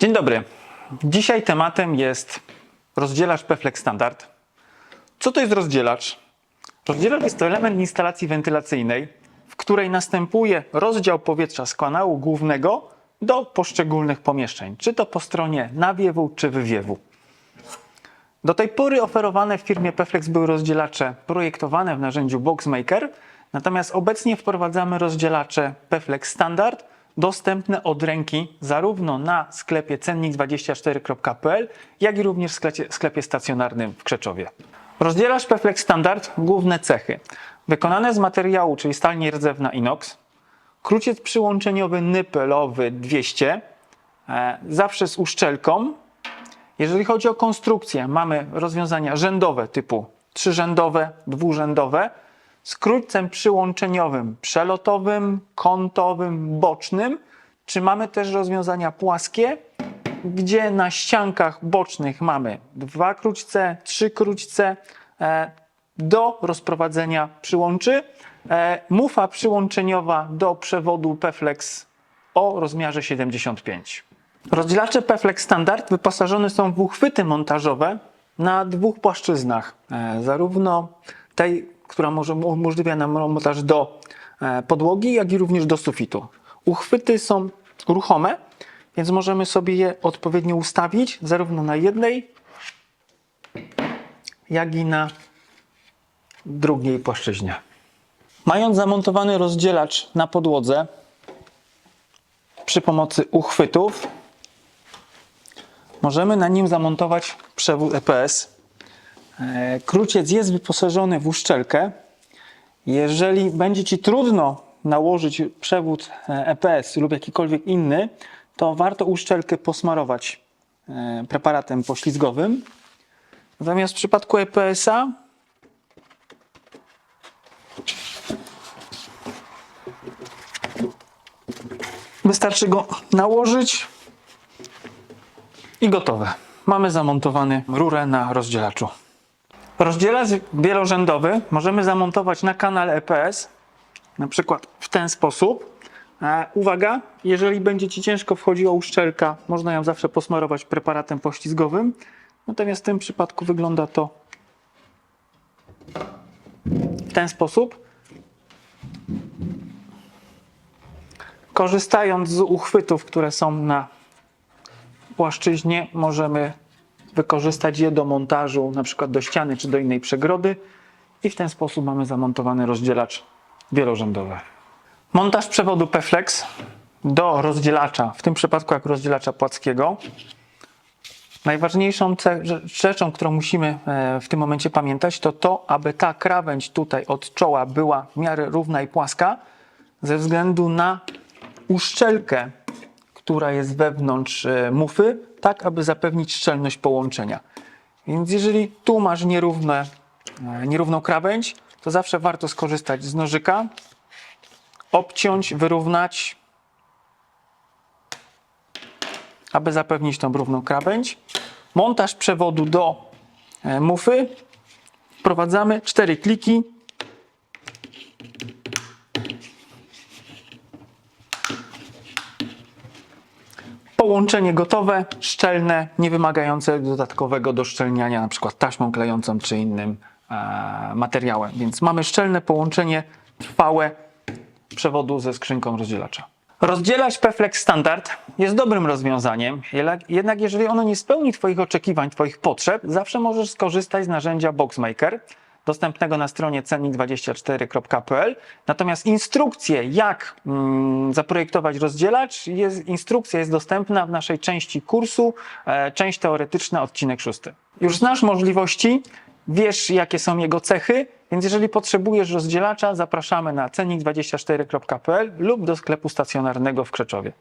Dzień dobry. Dzisiaj tematem jest rozdzielacz Peflex Standard. Co to jest rozdzielacz? Rozdzielacz jest to element instalacji wentylacyjnej, w której następuje rozdział powietrza z kanału głównego do poszczególnych pomieszczeń, czy to po stronie nawiewu, czy wywiewu. Do tej pory oferowane w firmie Peflex były rozdzielacze projektowane w narzędziu Boxmaker, natomiast obecnie wprowadzamy rozdzielacze Peflex Standard dostępne od ręki zarówno na sklepie cennik24.pl, jak i również w sklepie, sklepie stacjonarnym w Krzeczowie. Rozdzielacz Peflex Standard główne cechy. Wykonane z materiału, czyli stal nierdzewna inox, kruciec przyłączeniowy nypelowy 200, e, zawsze z uszczelką, jeżeli chodzi o konstrukcję, mamy rozwiązania rzędowe typu trzyrzędowe, dwurzędowe, z krótcem przyłączeniowym przelotowym, kątowym, bocznym, czy mamy też rozwiązania płaskie, gdzie na ściankach bocznych mamy dwa króćce, trzy króćce e, do rozprowadzenia przyłączy, e, mufa przyłączeniowa do przewodu Peflex o rozmiarze 75. Rozdzielacze Peflex Standard wyposażone są w uchwyty montażowe na dwóch płaszczyznach. E, zarówno tej, która może umożliwia nam montaż do e, podłogi, jak i również do sufitu. Uchwyty są ruchome, więc możemy sobie je odpowiednio ustawić zarówno na jednej, jak i na drugiej płaszczyźnie. Mając zamontowany rozdzielacz na podłodze przy pomocy uchwytów, możemy na nim zamontować przewód EPS. E, Kruciec jest wyposażony w uszczelkę. Jeżeli będzie Ci trudno nałożyć przewód e, EPS lub jakikolwiek inny, to warto uszczelkę posmarować e, preparatem poślizgowym. Natomiast w przypadku EPS-a wystarczy go nałożyć i gotowe. Mamy zamontowany rurę na rozdzielaczu. Rozdzielacz wielorzędowy możemy zamontować na kanale EPS, na przykład w ten sposób. E, uwaga, jeżeli będzie Ci ciężko wchodziła uszczelka, można ją zawsze posmarować preparatem poślizgowym. Natomiast w tym przypadku wygląda to w ten sposób. Korzystając z uchwytów, które są na płaszczyźnie możemy wykorzystać je do montażu na przykład do ściany czy do innej przegrody i w ten sposób mamy zamontowany rozdzielacz wielorzędowy. Montaż przewodu Peflex do rozdzielacza, w tym przypadku jak rozdzielacza płackiego. Najważniejszą rzeczą, którą musimy e, w tym momencie pamiętać, to to, aby ta krawędź tutaj od czoła była w miarę równa i płaska, ze względu na uszczelkę która jest wewnątrz e, mufy, tak aby zapewnić szczelność połączenia. Więc jeżeli tu masz nierówne, e, nierówną krawędź, to zawsze warto skorzystać z nożyka, obciąć, wyrównać, aby zapewnić tą równą krawędź. Montaż przewodu do e, mufy. Wprowadzamy cztery kliki. Połączenie gotowe, szczelne, nie wymagające dodatkowego doszczelniania, przykład taśmą klejącą czy innym e, materiałem. Więc mamy szczelne połączenie trwałe przewodu ze skrzynką rozdzielacza. Rozdzielacz Peflex Standard jest dobrym rozwiązaniem, jednak jeżeli ono nie spełni Twoich oczekiwań, Twoich potrzeb, zawsze możesz skorzystać z narzędzia Boxmaker, dostępnego na stronie cennik24.pl. Natomiast instrukcje, jak mm, zaprojektować rozdzielacz, jest, instrukcja jest dostępna w naszej części kursu, e, część teoretyczna, odcinek szósty. Już znasz możliwości, wiesz jakie są jego cechy, więc jeżeli potrzebujesz rozdzielacza, zapraszamy na cennik24.pl lub do sklepu stacjonarnego w Krzeczowie.